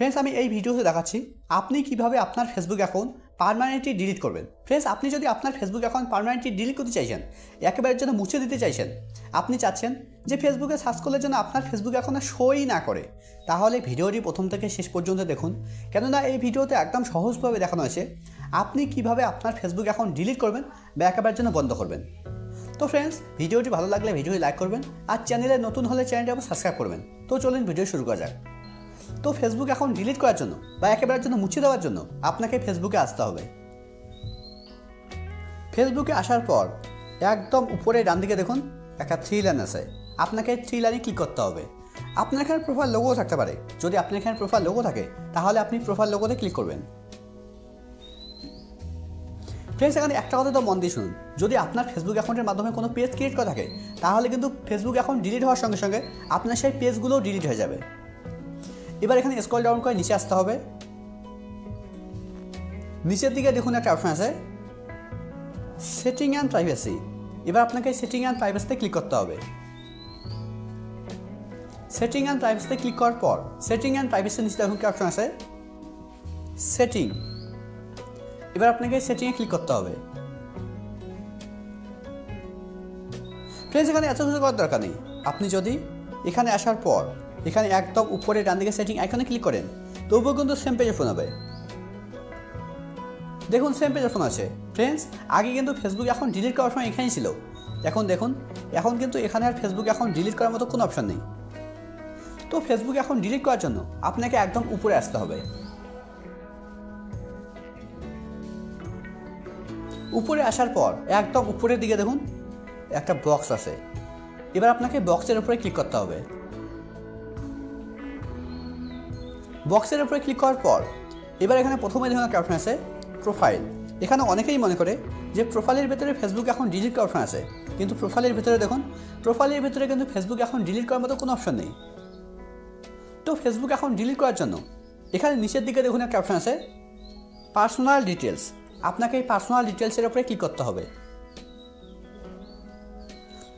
Friends আমি এই ভিডিওতে দেখাচ্ছি, আপনি কীভাবে আপনার ফেসবুক অ্যাকাউন্ট পারমানেন্টলি ডিলিট করবেন। ফ্রেন্ডস আপনি যদি আপনার ফেসবুক অ্যাকাউন্ট পারমানেন্টলি ডিলিট করতে চাইছেন, একেবারের জন্য মুছে দিতে চাইছেন, আপনি চাচ্ছেন যে ফেসবুকে সার্চ করলে যেন আপনার ফেসবুক অ্যাকাউন্টে শোই না করে, তাহলে ভিডিওটি প্রথম থেকে শেষ পর্যন্ত দেখুন। কেননা এই ভিডিওতে একদম সহজভাবে দেখানো হয়েছে, আপনি কীভাবে আপনার ফেসবুক অ্যাকাউন্ট ডিলিট করবেন বা একেবারের জন্য বন্ধ করবেন। তো ফ্রেন্ডস ভিডিওটি ভালো লাগলে ভিডিওটি লাইক করবেন, আর চ্যানেলে নতুন হলে চ্যানেলটি আবার সাবস্ক্রাইব করবেন। তো চলুন ভিডিও শুরু করা যাক। তো ফেসবুক এখন ডিলিট করার জন্য বা একেবারের জন্য মুছে দেওয়ার জন্য আপনাকে ফেসবুকে আসতে হবে। ফেসবুকে আসার পর একদম উপরে ডান দিকে দেখুন একটা থ্রি লাইন আছে। আপনাকে থ্রি লাইনে ক্লিক করতে হবে। আপনার এখানে প্রোফাইল লোগো থাকতে পারে। যদি আপনার এখানে প্রোফাইল লোগো থাকে, তাহলে আপনি প্রোফাইল লোগোতে ক্লিক করবেন। ফ্রেন্ডস এখানে একটা কথা তো মন দিয়ে শুনুন। যদি আপনার ফেসবুক অ্যাকাউন্টের মাধ্যমে কোনো পেজ ক্রিয়েট করা থাকে, তাহলে কিন্তু ফেসবুক অ্যাকাউন্ট ডিলিট হওয়ার সঙ্গে সঙ্গে আপনার সেই পেজগুলোও ডিলিট হয়ে যাবে। এবার এখানে স্ক্রল ডাউন করে নিচে আসতে হবে। নিচের দিকে দেখুন একটা অপশন আছে। সেটিং অ্যান্ড প্রাইভেসি এবার আপনাকে সেটিং অ্যান্ড প্রাইভেসিতে ক্লিক করতে হবে। সেটিং অ্যান্ড প্রাইভেসিতে ক্লিক করার পর সেটিং অ্যান্ড প্রাইভেসির নিচে দেখুন কি অপশন আছে। সেটিং এবার আপনাকে সেটিংয়ে ক্লিক করতে হবে। ফ্রেন্ডস এখানে এত কিছু করার দরকার নেই। আপনি যদি এখানে আসার পর এখানে একদম উপরে ডান দিকে সেটিং আইকনে ক্লিক করেন। তবুও কিন্তু সেম পেজে ফোন হবে। দেখুন সেম পেজে ফোন আছে। ফ্রেন্ডস আগে কিন্তু ফেসবুক এখন ডিলিট করার সময় এখানেই ছিল। এখন দেখুন, এখন কিন্তু এখানে আর ফেসবুক এখন ডিলিট করার মতো কোনো অপশন নেই। তো ফেসবুক এখন ডিলিট করার জন্য আপনাকে একদম উপরে আসতে হবে। উপরে আসার পর একদম উপরের দিকে দেখুন, একটা বক্স আছে। এবার আপনাকে বক্সের উপরে ক্লিক করতে হবে। বক্সের উপরে ক্লিক করার পর, এবার এখানে প্রথমে দেখুন একটা অপশন আছে প্রোফাইল এখানে অনেকেই মনে করে যে প্রোফাইলের ভেতরে ফেসবুক এখন ডিলিট করার অপশন আছে। কিন্তু প্রোফাইলের ভেতরে দেখুন প্রোফাইলের ভেতরে কিন্তু ফেসবুক এখন ডিলিট করার মতো কোনো অপশন নেই। তো ফেসবুক এখন ডিলিট করার জন্য, এখানে নিচের দিকে দেখুন একটা অপশন আছে পার্সোনাল ডিটেলস আপনাকে এই পার্সোনাল ডিটেলসের উপরে ক্লিক করতে হবে।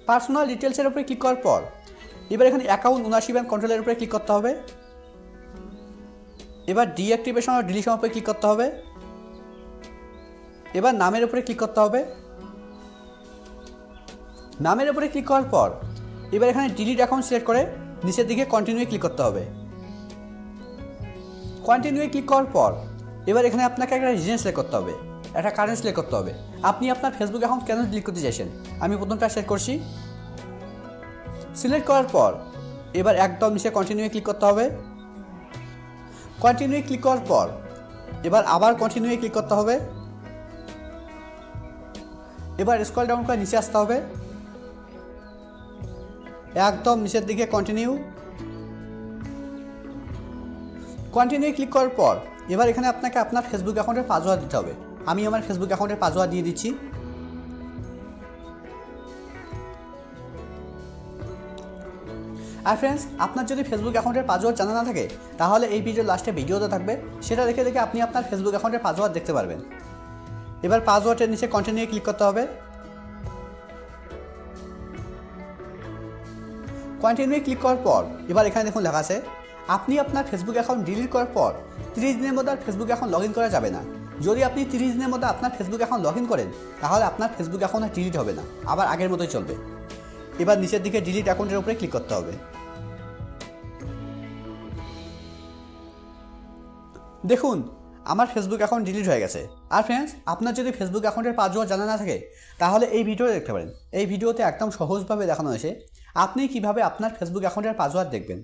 পার্সোনাল ডিটেলসের উপরে ক্লিক করার পর, এবার এখানে অ্যাকাউন্ট ওনারশিপ অ্যান্ড কন্ট্রোলের উপরে ক্লিক করতে হবে। এবার ডিঅ্যাক্টিভেশন আর ডিলিশন উপরে ক্লিক করতে হবে। এবার নামের উপরে ক্লিক করতে হবে। নামের উপরে ক্লিক করার পর এবার এখানে ডিলিট অ্যাকাউন্ট সিলেক্ট করে নিচের দিকে কন্টিনিউ ক্লিক করতে হবে। কন্টিনিউ ক্লিক করার পর এবার এখানে আপনাকে একটা রিজন সিলেক্ট করতে হবে, একটা কারেন্ট সিলেক্ট করতে হবে। আপনি আপনার ফেসবুক অ্যাকাউন্ট কেন ডিলিট করতে চাইছেন? আমি প্রথমটা সিলেক্ট করছি। সিলেক্ট করার পর এবার একদম নিচে কন্টিনিউ ক্লিক করতে হবে। কন্টিনিউ ক্লিক করার পর এবার আবার কন্টিনিউ ক্লিক করতে হবে। এবার স্ক্রল ডাউন করে নিচে আসতে হবে। একদম নিচের দিকে কন্টিনিউ কন্টিনিউ ক্লিক করার পর, এবার এখানে আপনাকে আপনার ফেসবুক অ্যাকাউন্টের পাসওয়ার্ড দিতে হবে। আমি আমার ফেসবুক অ্যাকাউন্টের পাসওয়ার্ড দিয়ে দিচ্ছি। আর ফ্রেন্ডস আপনার যদি ফেসবুক অ্যাকাউন্টের পাসওয়ার্ড জানা না থাকে, তাহলে এই ভিডিওর লাস্টে ভিডিওতে থাকবে। সেটা দেখে দেখে আপনি আপনার ফেসবুক অ্যাকাউন্টের পাসওয়ার্ড দেখতে পারবেন। এবার পাসওয়ার্ডের নিচে কন্টিনিউ ক্লিক করতে হবে। কন্টিনিউ ক্লিক করার পর, এবার এখানে দেখুন লেখা আছে, আপনি আপনার ফেসবুক অ্যাকাউন্ট ডিলিট করার পর তিরিশ দিনের মধ্যে আর ফেসবুক অ্যাকাউন্ট লগ ইন করা যাবে না। যদি আপনি তিরিশ দিনের মধ্যে আপনার ফেসবুক অ্যাকাউন্ট লগ ইন করেন, তাহলে আপনার ফেসবুক অ্যাকাউন্ট আর ডিলিট হবে না। আবার আগের মতোই চলবে। এবার নিচের দিকে ডিলিট অ্যাকাউন্টের উপরে ক্লিক করতে হবে। দেখুন, আমার ফেসবুক অ্যাকাউন্ট ডিলিট হয়ে গেছে। আর ফ্রেন্ডস আপনার যদি ফেসবুক অ্যাকাউন্টের পাসওয়ার্ড জানা না থাকে, তাহলে এই ভিডিও দেখতে পারেন। এই ভিডিওতে একদম সহজভাবে দেখানো হয়েছে। আপনি কীভাবে আপনার ফেসবুক অ্যাকাউন্টের পাসওয়ার্ড দেখবেন?